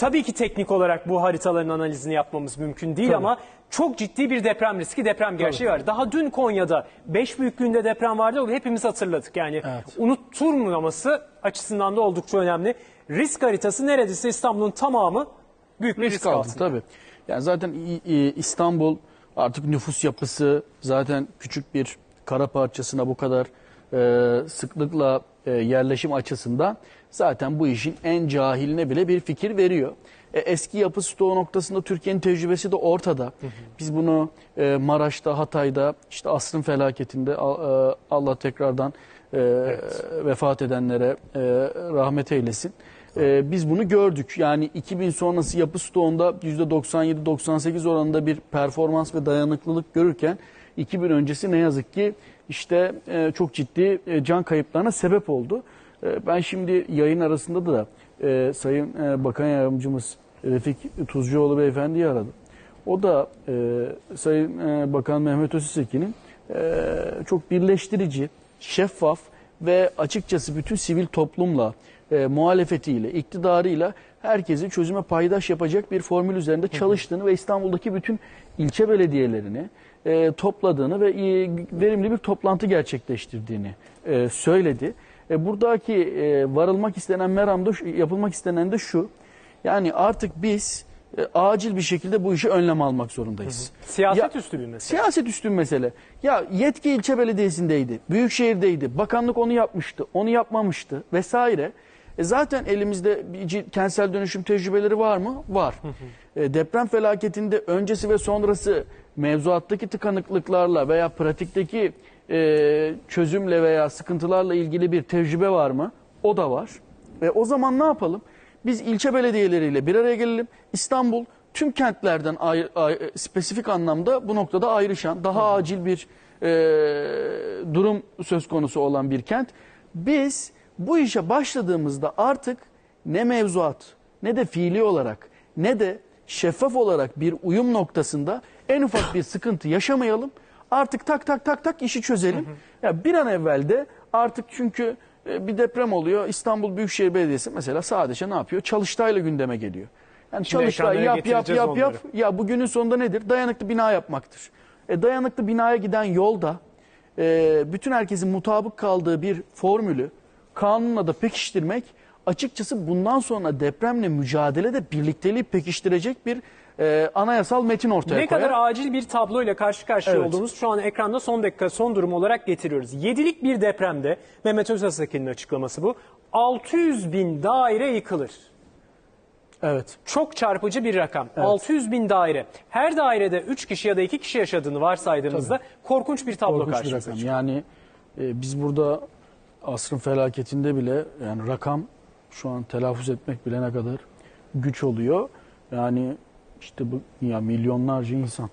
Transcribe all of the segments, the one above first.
tabii ki teknik olarak bu haritaların analizini yapmamız mümkün değil ama çok ciddi bir deprem riski, deprem gerçeği var. Daha dün Konya'da 5 büyüklüğünde deprem vardı. O hepimiz hatırladık. Yani unutturmaması açısından da oldukça önemli. Risk haritası neredeyse İstanbul'un tamamı büyük bir risk, risk altında. tabii. Yani zaten İstanbul artık nüfus yapısı zaten küçük bir kara parçasına bu kadar e, sıklıkla e, yerleşim açısından zaten bu işin en cahiline bile bir fikir veriyor. E, eski yapı stoğu noktasında Türkiye'nin tecrübesi de ortada. Biz bunu e, Maraş'ta, Hatay'da, işte asrın felaketinde a- e, Allah tekrardan e, vefat edenlere e, rahmet eylesin. Biz bunu gördük. Yani 2000 sonrası yapı stoğunda %97-98 oranında bir performans ve dayanıklılık görürken 2000 öncesi ne yazık ki işte e, çok ciddi e, can kayıplarına sebep oldu. E, ben şimdi yayın arasında da Sayın Bakan Yardımcımız Refik Tuzcuoğlu Beyefendi'yi aradım. O da Sayın Bakan Mehmet Öztekin'in çok birleştirici, şeffaf ve açıkçası bütün sivil toplumla, e, muhalefetiyle, iktidarıyla herkesi çözüme paydaş yapacak bir formül üzerinde çalıştığını ve İstanbul'daki bütün ilçe belediyelerini e, topladığını ve e, verimli bir toplantı gerçekleştirdiğini e, söyledi. E, buradaki e, varılmak istenen meramda yapılmak istenen de şu. Yani artık biz e, acil bir şekilde bu işi önlem almak zorundayız. Siyaset Ya- üstü bir mesele. Siyaset üstün mesele. Ya yetki ilçe belediyesindeydi, büyükşehirdeydi, bakanlık onu yapmıştı, onu yapmamıştı vesaire. E zaten elimizde kentsel dönüşüm tecrübeleri var mı? Var. E, deprem felaketinde öncesi ve sonrası mevzuattaki tıkanıklıklarla veya pratikteki e, çözümle veya sıkıntılarla ilgili bir tecrübe var mı? O da var. E, o zaman ne yapalım? Biz ilçe belediyeleriyle bir araya gelelim. İstanbul tüm kentlerden ayrı, ayrı- spesifik anlamda bu noktada ayrışan, daha acil bir e, durum söz konusu olan bir kent. Biz bu işe başladığımızda artık ne mevzuat ne de fiili olarak ne de şeffaf olarak bir uyum noktasında en ufak bir sıkıntı yaşamayalım. Artık tak tak tak tak işi çözelim. Ya bir an evvel de artık çünkü e, bir deprem oluyor. İstanbul Büyükşehir Belediyesi mesela sadece ne yapıyor? Çalıştayla gündeme geliyor. Yani Şimdi Çalıştay yap yap yap yap. onları. Ya bugünün sonunda nedir? Dayanıklı bina yapmaktır. E, dayanıklı binaya giden yolda e, bütün herkesin mutabık kaldığı bir formülü kanunla da pekiştirmek açıkçası bundan sonra depremle mücadelede birlikteliği pekiştirecek bir e, anayasal metin ortaya Ne koyar. kadar acil bir tabloyla karşı karşıya Evet. olduğumuz şu an ekranda son dakika son durum olarak getiriyoruz. Yedilik bir depremde Mehmet Özasakin'in açıklaması bu. 600 bin daire yıkılır. Evet. Çok çarpıcı bir rakam. 600 bin daire. Her dairede 3 kişi ya da 2 kişi yaşadığını varsaydığımızda korkunç bir tablo Korkunç bir karşımıza rakam. çıkıyor. Yani e, biz burada asrın felaketinde bile yani rakam şu an telaffuz etmek bile ne kadar güç oluyor. Yani işte bu ya milyonlarca insan.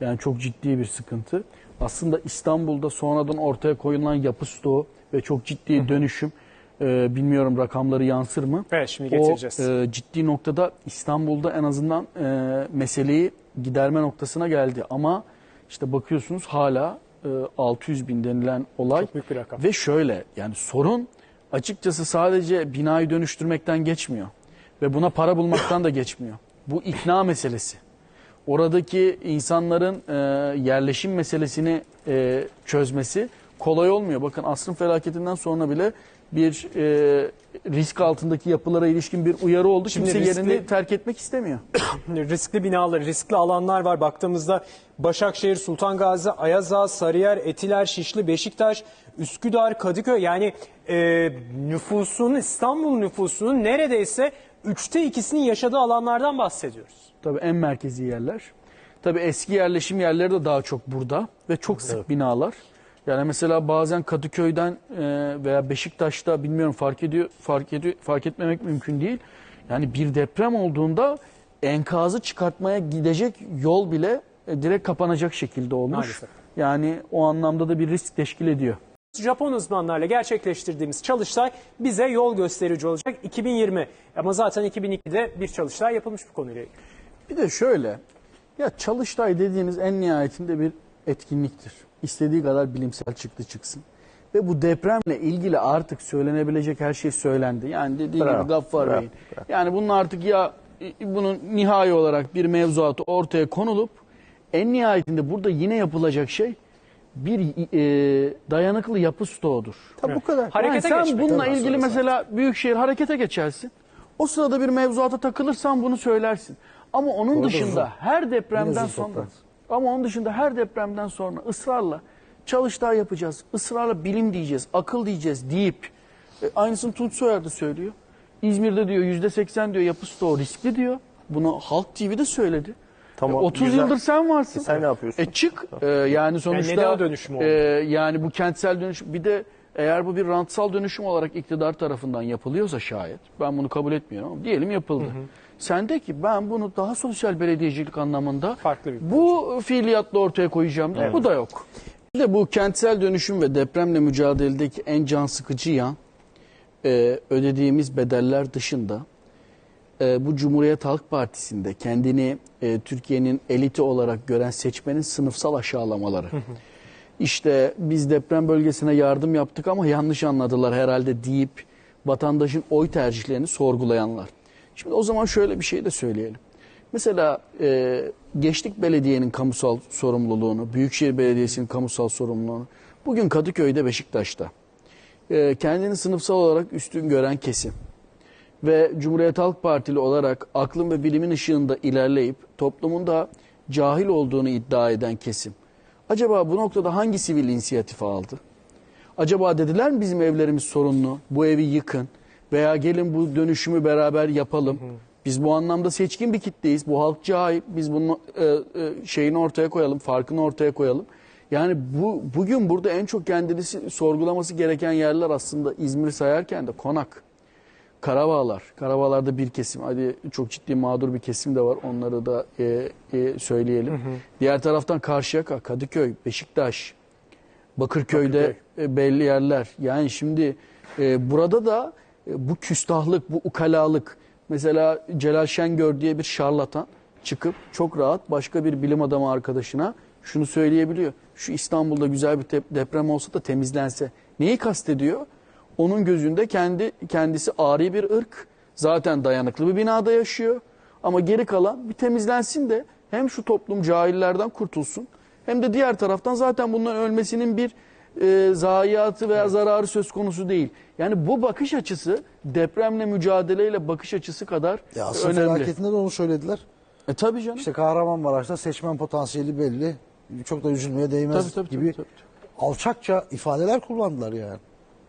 Yani çok ciddi bir sıkıntı. Aslında İstanbul'da sonradan ortaya koyulan yapı stoğu ve çok ciddi dönüşüm e, bilmiyorum rakamları yansır mı? Evet, şimdi getireceğiz. O e, ciddi noktada İstanbul'da en azından e, meseleyi giderme noktasına geldi. Ama işte bakıyorsunuz hala 600 bin denilen olay. Çok büyük bir rakam. Ve şöyle yani sorun açıkçası sadece binayı dönüştürmekten geçmiyor. Ve buna para bulmaktan da geçmiyor. Bu ikna meselesi. Oradaki insanların e, yerleşim meselesini e, çözmesi kolay olmuyor. Bakın asrın felaketinden sonra bile bir e, risk altındaki yapılara ilişkin bir uyarı oldu. Şimdi Kimse riskli- yerini terk etmek istemiyor. riskli binalar, riskli alanlar var. Baktığımızda Başakşehir, Sultan Gazi, Ayaza, Sarıyer, Etiler, Şişli, Beşiktaş, Üsküdar, Kadıköy yani e, nüfusun İstanbul nüfusunun neredeyse üçte ikisinin yaşadığı alanlardan bahsediyoruz. Tabii en merkezi yerler. Tabii eski yerleşim yerleri de daha çok burada ve çok sık binalar. Yani mesela bazen Kadıköy'den e, veya Beşiktaş'ta bilmiyorum fark ediyor fark ediyor fark etmemek mümkün değil. Yani bir deprem olduğunda enkazı çıkartmaya gidecek yol bile e, direkt kapanacak şekilde olmuş. Maalesef. Yani o anlamda da bir risk teşkil ediyor. Japon uzmanlarla gerçekleştirdiğimiz çalıştay bize yol gösterici olacak 2020. Ama zaten 2002'de bir çalıştay yapılmış bu konuyla ilgili. Bir de şöyle, ya Çalıştay dediğiniz en nihayetinde bir etkinliktir. İstediği kadar bilimsel çıktı çıksın. Ve bu depremle ilgili artık söylenebilecek her şey söylendi. Yani dediği Bravo, gibi Gaffar bravo, Bey'in. Yani bunun artık ya bunun nihai olarak bir mevzuatı ortaya konulup en nihayetinde burada yine yapılacak şey bir e, dayanıklı yapı stoğudur. Tabii bu kadar. Harekete yani sen bununla ilgili mesela Büyükşehir harekete geçersin. O sırada bir mevzuata takılırsan bunu söylersin. Ama onun arada dışında uzun. her depremden sonra toplantı. Ama onun dışında her depremden sonra ısrarla çalıştay yapacağız. ısrarla bilim diyeceğiz, akıl diyeceğiz deyip e, aynısını Tunç Soyer de söylüyor. İzmir'de diyor yüzde seksen diyor yapı stoğu riskli diyor. Bunu Halk TV'de söyledi. Tamam, E, 30 güzel. yıldır sen varsın. E, sen ne yapıyorsun? E çık. E, yani sonuçta neden o dönüşüm oldu? e, yani bu kentsel dönüşüm bir de eğer bu bir rantsal dönüşüm olarak iktidar tarafından yapılıyorsa şayet ben bunu kabul etmiyorum ama diyelim yapıldı. Sen de ki ben bunu daha sosyal belediyecilik anlamında Farklı bir bu fiiliyatla ortaya koyacağım. de. Bu da yok. Bir de bu kentsel dönüşüm ve depremle mücadeledeki en can sıkıcı yan e, ödediğimiz bedeller dışında e, bu Cumhuriyet Halk Partisi'nde kendini e, Türkiye'nin eliti olarak gören seçmenin sınıfsal aşağılamaları. İşte biz deprem bölgesine yardım yaptık ama yanlış anladılar herhalde deyip vatandaşın oy tercihlerini sorgulayanlar. Şimdi o zaman şöyle bir şey de söyleyelim. Mesela e, Geçtik Belediye'nin kamusal sorumluluğunu, Büyükşehir Belediyesi'nin kamusal sorumluluğunu bugün Kadıköy'de Beşiktaş'ta e, kendini sınıfsal olarak üstün gören kesim ve Cumhuriyet Halk Partili olarak aklın ve bilimin ışığında ilerleyip toplumun da cahil olduğunu iddia eden kesim. Acaba bu noktada hangi sivil inisiyatif aldı? Acaba dediler mi bizim evlerimiz sorunlu, bu evi yıkın veya gelin bu dönüşümü beraber yapalım. Biz bu anlamda seçkin bir kitleyiz. Bu halk cahil. Biz bunun e, e, şeyini ortaya koyalım, farkını ortaya koyalım. Yani bu bugün burada en çok kendini sorgulaması gereken yerler aslında İzmir sayarken de Konak. Karabağlar. Karabağlar'da bir kesim. Hadi çok ciddi mağdur bir kesim de var. Onları da e, e, söyleyelim. Diğer taraftan Karşıyaka, Kadıköy, Beşiktaş, Bakırköy'de e, belli yerler. Yani şimdi e, burada da e, bu küstahlık, bu ukalalık. Mesela Celal Şengör diye bir şarlatan çıkıp çok rahat başka bir bilim adamı arkadaşına şunu söyleyebiliyor. Şu İstanbul'da güzel bir deprem olsa da temizlense. Neyi kastediyor? Onun gözünde kendi kendisi ari bir ırk. Zaten dayanıklı bir binada yaşıyor. Ama geri kalan bir temizlensin de hem şu toplum cahillerden kurtulsun hem de diğer taraftan zaten bunların ölmesinin bir e, zayiatı veya zararı söz konusu değil. Yani bu bakış açısı depremle mücadeleyle bakış açısı kadar Ya asıl önemli. felaketinde de onu söylediler. E tabii canım. İşte Kahramanmaraş'ta seçmen potansiyeli belli. Çok da üzülmeye değmez Tabii, tabii, gibi tabii, tabii. alçakça ifadeler kullandılar yani.